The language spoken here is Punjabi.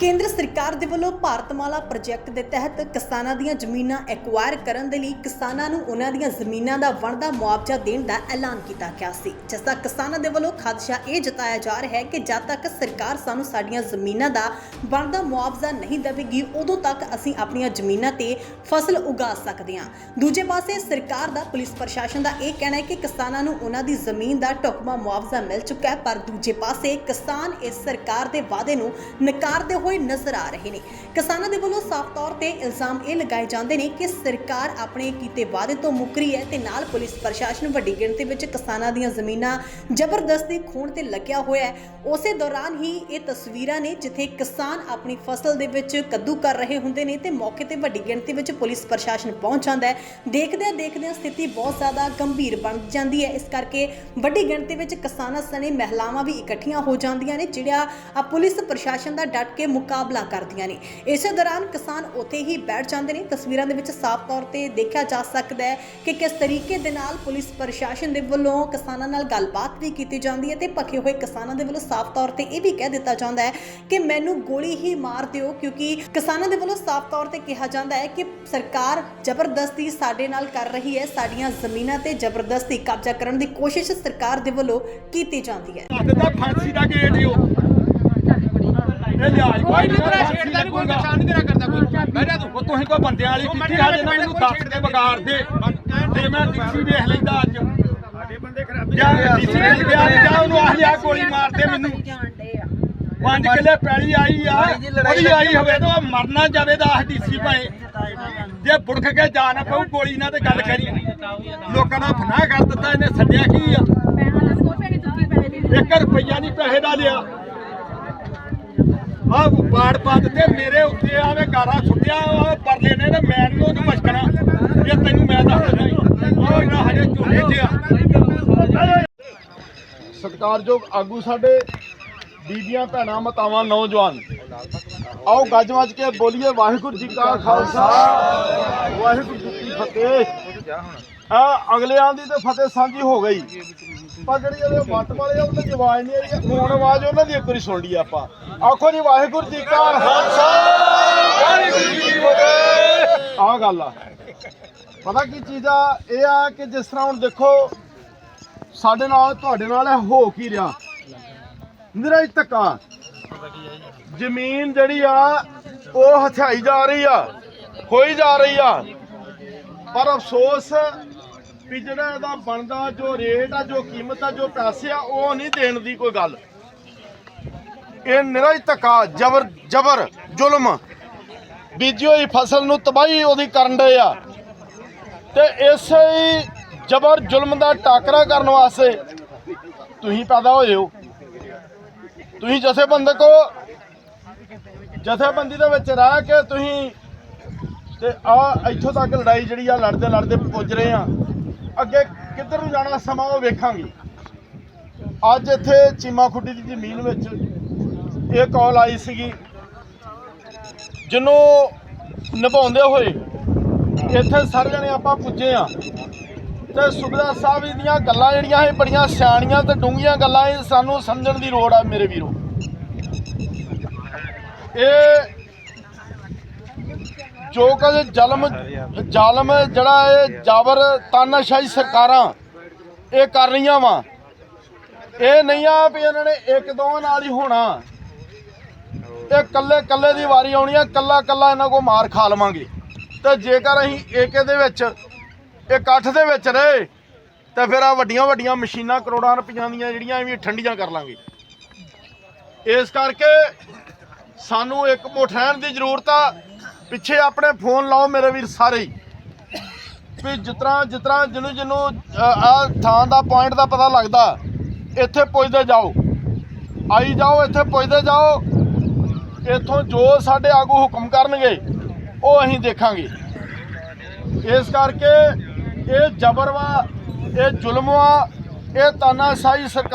ਕੇਂਦਰ ਸਰਕਾਰ ਦੇ ਵੱਲੋਂ ਭਾਰਤਮਾਲਾ ਪ੍ਰੋਜੈਕਟ ਦੇ ਤਹਿਤ ਕਿਸਾਨਾਂ ਦੀਆਂ ਜ਼ਮੀਨਾਂ ਐਕਵਾਇਰ ਕਰਨ ਦੇ ਲਈ ਕਿਸਾਨਾਂ ਨੂੰ ਉਹਨਾਂ ਦੀਆਂ ਜ਼ਮੀਨਾਂ ਦਾ ਬਣਦਾ ਮੁਆਵਜ਼ਾ ਦੇਣ ਦਾ ਐਲਾਨ ਕੀਤਾ ਗਿਆ ਸੀ, ਜਿਸ ਦਾ ਕਿਸਾਨਾਂ ਦੇ ਵੱਲੋਂ ਖਦਸ਼ਾ ਇਹ ਜਤਾਇਆ ਜਾ ਰਿਹਾ ਹੈ ਕਿ ਜਦ ਤੱਕ ਸਰਕਾਰ ਸਾਨੂੰ ਸਾਡੀਆਂ ਜ਼ਮੀਨਾਂ ਦਾ ਬਣਦਾ ਮੁਆਵਜ਼ਾ ਨਹੀਂ ਦੇਵੇਗੀ, ਉਦੋਂ ਤੱਕ ਅਸੀਂ ਆਪਣੀਆਂ ਜ਼ਮੀਨਾਂ ਤੇ ਫਸਲ ਉਗਾ ਸਕਦੇ ਹਾਂ। ਦੂਜੇ ਪਾਸੇ ਸਰਕਾਰ ਦਾ ਪੁਲਿਸ ਪ੍ਰਸ਼ਾਸਨ ਦਾ ਇਹ ਕਹਿਣਾ ਹੈ ਕਿ ਕਿਸਾਨਾਂ ਨੂੰ ਉਹਨਾਂ ਦੀ ਜ਼ਮੀਨ ਦਾ ਢੁਕਵਾਂ ਮੁਆਵਜ਼ਾ ਮਿਲ ਚੁੱਕਾ ਹੈ, ਪਰ ਦੂਜੇ ਪਾਸੇ ਕਿਸਾਨ ਇਸ ਸਰਕਾਰ ਦੇ ਵਾਅਦੇ ਨੂੰ ਨਕਾਰਦੇ ਹੋਏ ਨਜ਼ਰ ਆ ਰਹੇ ਨੇ। ਕਿਸਾਨਾਂ ਦੇ ਵੱਲੋਂ ਸਾਫ਼ ਤੌਰ ਤੇ ਇਲਜ਼ਾਮ ਇਹ ਲਗਾਏ ਜਾਂਦੇ ਨੇ ਕਿ ਸਰਕਾਰ ਆਪਣੇ ਕੀਤੇ ਵਾਅਦੇ ਤੋਂ ਮੁੱਕਰੀ ਹੈ ਤੇ ਨਾਲ ਪੁਲਿਸ ਪ੍ਰਸ਼ਾਸਨ ਵੱਡੀ ਗਿਣਤੀ ਵਿੱਚ ਕਿਸਾਨਾਂ ਦੀਆਂ ਜ਼ਮੀਨਾਂ ਜ਼ਬਰਦਸਤੀ ਖੋਣ ਤੇ ਲੱਗਿਆ ਹੋਇਆ ਹੈ। ਉਸੇ ਦੌਰਾਨ ਹੀ ਇਹ ਤਸਵੀਰਾਂ ਨੇ ਜਿੱਥੇ ਕਿਸਾਨ ਆਪਣੀ ਫਸਲ ਦੇ ਵਿੱਚ ਕੱਦੂ ਕਰ ਰਹੇ ਹੁੰਦੇ ਨੇ ਤੇ ਮੌਕੇ ਤੇ ਵੱਡੀ ਗਿਣਤੀ ਵਿੱਚ ਪੁਲਿਸ ਪ੍ਰਸ਼ਾਸਨ ਪਹੁੰਚ ਜਾਂਦਾ ਹੈ। ਦੇਖਦਿਆਂ ਦੇਖਦਿਆਂ ਸਥਿਤੀ ਬਹੁਤ ਜ਼ਿਆਦਾ ਗੰਭੀਰ ਬਣ ਜਾਂਦੀ ਹੈ। ਇਸ ਕਰਕੇ ਵੱਡੀ ਗਿਣਤੀ ਵਿੱਚ ਕਿਸਾਨਾਂ ਸਣੇ ਮਹਿਲਾਵਾਂ ਵੀ ਇਕੱਠੀਆਂ ਹੋ ਜਾਂਦੀਆਂ ਨੇ ਜਿਹੜਾ ਪੁਲਿਸ ਪ੍ਰਸ਼ਾਸਨ ਦਾ ਡਟ ਕੇ ਮੁਕਾਬਲਾ ਕਰਦੀਆਂ ਨੇ। ਇਸੇ ਦੌਰਾਨ ਕਿਸਾਨ ਉੱਥੇ ਹੀ ਬੈਠ ਜਾਂਦੇ ਨੇ। ਤਸਵੀਰਾਂ ਦੇ ਵਿੱਚ ਸਾਫ਼ ਤੌਰ ਤੇ ਦੇਖਿਆ ਜਾ ਸਕਦਾ ਹੈ ਕਿ ਕਿਸ ਤਰੀਕੇ ਦੇ ਨਾਲ ਪੁਲਿਸ ਪ੍ਰਸ਼ਾਸਨ ਦੇ ਵੱਲੋਂ ਕਿਸਾਨਾਂ ਨਾਲ ਗੱਲਬਾਤ ਵੀ ਕੀਤੀ ਜਾਂਦੀ ਹੈ ਤੇ ਭੱਖੇ ਹੋਏ ਕਿਸਾਨਾਂ ਦੇ ਵੱਲੋਂ ਸਾਫ਼ ਤੌਰ ਤੇ ਇਹ ਵੀ ਕਹਿ ਦਿੱਤਾ ਜਾਂਦਾ ਹੈ ਕਿ ਮੈਨੂੰ ਗੋਲੀ ਹੀ ਮਾਰ ਦਿਓ, ਕਿਉਂਕਿ ਕਿਸਾਨਾਂ ਦੇ ਵੱਲੋਂ ਸਾਫ਼ ਤੌਰ ਤੇ ਕਿਹਾ ਜਾਂਦਾ ਹੈ ਕਿ ਸਰਕਾਰ ਜ਼ਬਰਦਸਤੀ ਸਾਡੇ ਨਾਲ ਕਰ ਰਹੀ ਹੈ, ਸਾਡੀਆਂ ਜ਼ਮੀਨਾਂ ਤੇ ਜ਼ਬਰਦਸਤੀ ਕਬਜ਼ਾ ਕਰਨ ਦੀ ਕੋਸ਼ਿਸ਼ ਸਰਕਾਰ ਦੇ ਵੱਲੋਂ ਕੀਤੀ ਜਾਂਦੀ ਹੈ। ਫਾਂਸੀ ਦਾ ਗੇਟ ਹੀ ਉਹ ਇਹ ਲਿਆਜ ਕੋਈ ਨਹੀਂ ਤੇਰਾ ਛੇੜਦਾ ਨਹੀਂ ਕੋਈ ਨੁਕਸਾਨ ਨਹੀਂ ਤੇਰਾ ਕਰਦਾ ਕੋਈ। ਮੈਂ ਤੂੰ ਉਹ ਤੁਸੀਂ ਕੋਈ ਬੰਦਿਆਂ ਵਾਲੀ ਕੀਤੀ ਸਾਡੇ ਨਾਲ ਮੈਨੂੰ ਦੱਸ ਦੇ ਵਿਗਾੜ ਦੇ ਤੇ ਮੈਂ ਡੀਸੀ ਵੇਖ ਲੈਂਦਾ ਅੱਜ। ਸਾਡੇ ਬੰਦੇ ਖਰਾਬੀ ਜਾਂ ਡੀਸੀ ਨੇ ਗਿਆ ਜਾਂ ਉਹਨੂੰ ਆਹ ਲਿਆ ਗੋਲੀ ਮਾਰ ਦੇ ਮੈਨੂੰ। ਪੰਜ ਕਿੱਲੇ ਪੈਲੀ ਆਈ ਆ ਉਹਦੀ ਆਈ ਹੋਵੇ ਤਾਂ ਉਹ ਮਰਨਾ ਜਾਵੇ ਤਾਂ ਆਹ ਡੀਸੀ ਭਾਏ ਜੇ ਬੁੜਕ ਕੇ ਜਾ ਨਾ ਪਊ ਗੋਲੀ ਨਾਲ ਤੇ ਗੱਲ ਕਰੀ ਲੋਕਾਂ ਦਾ ਫਨਾਹ ਕਰ ਦਿੱਤਾ ਇਹਨੇ ਛੱਡਿਆ ਕੀ ਆ? ਇੱਕ ਰੁਪਈਆ ਨਹੀਂ ਪੈਸੇ ਦਾ ਲਿਆ। ਆ ਬਾੜ ਪਾ ਦਿੱਤੇ ਮੇਰੇ ਉੱਤੇ ਆਵੇ ਗਾਰਾ ਸੁੱਟਿਆ ਉਹ ਪਰਲੇ ਨੇ ਤੇ ਮੈਂ ਨੀ ਉਹਨੂੰ ਬਚਕਣਾ ਇਹ ਤੈਨੂੰ ਮੈਂ ਦੱਸ ਦਿੰਦਾ ਉਹ ਜਿਹੜਾ ਹਜੇ ਝੋਲੇ 'ਚ ਆ। ਸਤਿਕਾਰਯੋਗ ਆਗੂ ਸਾਡੇ, ਬੀਬੀਆਂ, ਭੈਣਾਂ, ਮਤਾਵਾਂ, ਨੌਜਵਾਨ। ਆਓ ਗੱਜ ਵੱਜ ਕੇ ਬੋਲੀਏ, ਵਾਹਿਗੁਰੂ ਜੀ ਕਾ ਖਾਲਸਾ। ਵਾਹਿਗੁਰੂ ਜੀ ਕੀ ਫਤਿਹ। ਆ ਅਗਲਿਆਂ ਦੀ ਤੇ ਫਤਿਹ ਸਾਂਝੀ ਹੋ ਗਈ। ਪਰ ਜਿਹੜੀ ਉਹਦੇ ਵੱਟ ਵਾਲੇ ਆ ਉਹਨਾਂ ਦੀ ਆਵਾਜ਼ ਨਹੀਂ ਆਈ ਹੁਣ ਆਵਾਜ਼ ਉਹਨਾਂ ਦੀ ਇੱਕ ਵਾਰੀ ਸੁਣ ਲਈ ਆਪਾਂ। ਆਖੋ ਜੀ, ਵਾਹਿਗੁਰੂ ਜੀ ਕਾ ਖਾਲਸਾ। ਵਾਹਿਗੁਰੂ ਜੀ ਕੀ ਫਤਿਹ। ਆ ਗੱਲ ਆ। ਪਤਾ ਕੀ ਚੀਜ਼ ਆ? ਇਹ ਆ ਕਿ ਜਿਸ ਤਰ੍ਹਾਂ ਹੁਣ ਦੇਖੋ, ਸਾਡੇ ਨਾਲ, ਤੁਹਾਡੇ ਨਾਲ ਹੋ ਕੀ ਰਿਹਾ? ਨਿਰਾ ਧੱਕਾ। ਜ਼ਮੀਨ ਜਿਹੜੀ ਆ, ਉਹ ਹਥਿਆਈ ਜਾ ਰਹੀ ਆ ਹੋਈ ਜਾ ਰਹੀ ਆ। ਪਰ ਅਫਸੋਸ ਵੀ ਜਿਹੜਾ ਇਹਦਾ ਬਣਦਾ, ਜੋ ਰੇਟ ਆ, ਜੋ ਕੀਮਤ ਆ, ਜੋ ਪੈਸੇ ਆ, ਉਹ ਨਹੀਂ ਦੇਣ ਦੀ ਕੋਈ ਗੱਲ। ਇਹ ਨਿਰਾ ਧੱਕਾ, ਜ਼ਬਰ ਜ਼ਬਰ, ਜ਼ੁਲਮ। ਬੀਜੀ ਹੋਈ ਫਸਲ ਨੂੰ ਤਬਾਹੀ ਉਹਦੀ ਕਰਨ ਦੇ ਆ। ਤੇ ਇਸੇ ਹੀ ਜ਼ਬਰ, ਜ਼ੁਲਮ ਦਾ ਟਾਕਰਾ ਕਰਨ ਵਾਸਤੇ ਤੁਸੀਂ ਪੈਦਾ ਹੋਏ ਹੋ। ਤੁਸੀਂ ਜਥੇਬੰਦਕ ਹੋ ਜਥੇਬੰਦੀ ਦੇ ਵਿੱਚ ਰਹਿ ਕੇ ਤੁਸੀਂ ਤੇ ਆ ਇੱਥੋਂ ਤੱਕ ਲੜਾਈ ਜਿਹੜੀ ਆ ਲੜਦੇ ਲੜਦੇ ਪੁੱਜ ਰਹੇ ਆ। ਅੱਗੇ ਕਿੱਧਰ ਨੂੰ ਜਾਣਾ ਸਮਾਂ ਉਹ ਵੇਖਾਂਗੇ। ਅੱਜ ਇੱਥੇ ਚੀਮਾ ਖੁੱਡੀ ਦੀ ਜ਼ਮੀਨ ਵਿੱਚ ਇਹ ਕਾਲ ਆਈ ਸੀਗੀ। ਜਿਹਨੂੰ ਨਿਭਾਉਂਦੇ ਹੋਏ ਇੱਥੇ ਸਾਰੇ ਜਣੇ ਆਪਾਂ ਪੁੱਜੇ ਆ ਤੇ ਸੁਖਦਾ ਸਾਹਿਬ ਦੀਆਂ ਗੱਲਾਂ ਜਿਹੜੀਆਂ ਇਹ ਬੜੀਆਂ ਸਿਆਣੀਆਂ ਤੇ ਡੂੰਘੀਆਂ ਗੱਲਾਂ ਇਹ ਸਾਨੂੰ ਸਮਝਣ ਦੀ ਲੋੜ ਆ ਮੇਰੇ ਵੀਰੋ। ਇਹ ਜੋ ਕਦੇ ਜ਼ਲਮ ਜ਼ਾਲਮ ਜਿਹੜਾ ਇਹ ਜਾਬਰ ਤਾਨਾਸ਼ਾਹੀ ਸਰਕਾਰਾਂ ਇਹ ਕਰ ਰਹੀਆਂ ਵਾ। ਇਹ ਨਹੀਂ ਆ ਵੀ ਇਹਨਾਂ ਨੇ ਇੱਕ ਦੋ ਨਾਲ ਹੀ ਹੋਣਾ। ਇਹ ਕੱਲੇ ਕੱਲੇ ਦੀ ਵਾਰੀ ਆਉਣੀ ਆ ਕੱਲਾ ਕੱਲਾ ਇਹਨਾਂ ਕੋ ਮਾਰ ਖਾ ਲਵਾਂਗੇ। ਤੇ ਜੇਕਰ ਅਸੀਂ ਏਕੇ ਦੇ ਵਿੱਚ ਇਕੱਠ ਦੇ ਵਿੱਚ ਰਹੇ, ਤੇ ਫਿਰ ਆ ਵੱਡੀਆਂ ਵੱਡੀਆਂ ਮਸ਼ੀਨਾਂ ਕਰੋੜਾਂ ਰੁਪਈਆਂ ਦੀਆਂ ਜਿਹੜੀਆਂ ਵੀ ਠੰਡੀਆਂ ਕਰ ਲਾਂਗੇ। ਇਸ ਕਰਕੇ ਸਾਨੂੰ ਇੱਕ ਮੁੱਠ ਰਹਿਣ ਦੀ ਜ਼ਰੂਰਤ ਆ ਪਿੱਛੇ ਆਪਣੇ ਫੋਨ ਲਾਓ ਮੇਰੇ ਵੀਰ ਸਾਰੇ ਹੀ। ਵੀ ਜਿਤਨਾ ਜਿਤਨਾ ਜਿਹਨੂੰ ਜਿਹਨੂੰ ਆ ਥਾਂ ਦਾ ਪੁਆਇੰਟ ਦਾ ਪਤਾ ਲੱਗਦਾ, ਇੱਥੇ ਪੁੱਜਦੇ ਜਾਓ। ਆਈ ਜਾਓ, ਇੱਥੇ ਪੁੱਜਦੇ ਜਾਓ। ਇੱਥੋਂ ਜੋ ਸਾਡੇ ਆਗੂ ਹੁਕਮ ਕਰਨਗੇ, ਉਹ ਅਸੀਂ ਦੇਖਾਂਗੇ। ਇਸ ਕਰਕੇ ਇਹ ਜ਼ਬਰ ਵਾ ਇਹ ਜ਼ੁਲਮ ਵਾ ਇਹ ਤਾਨਾਸ਼ਾਹੀ ਸਰਕਾਰ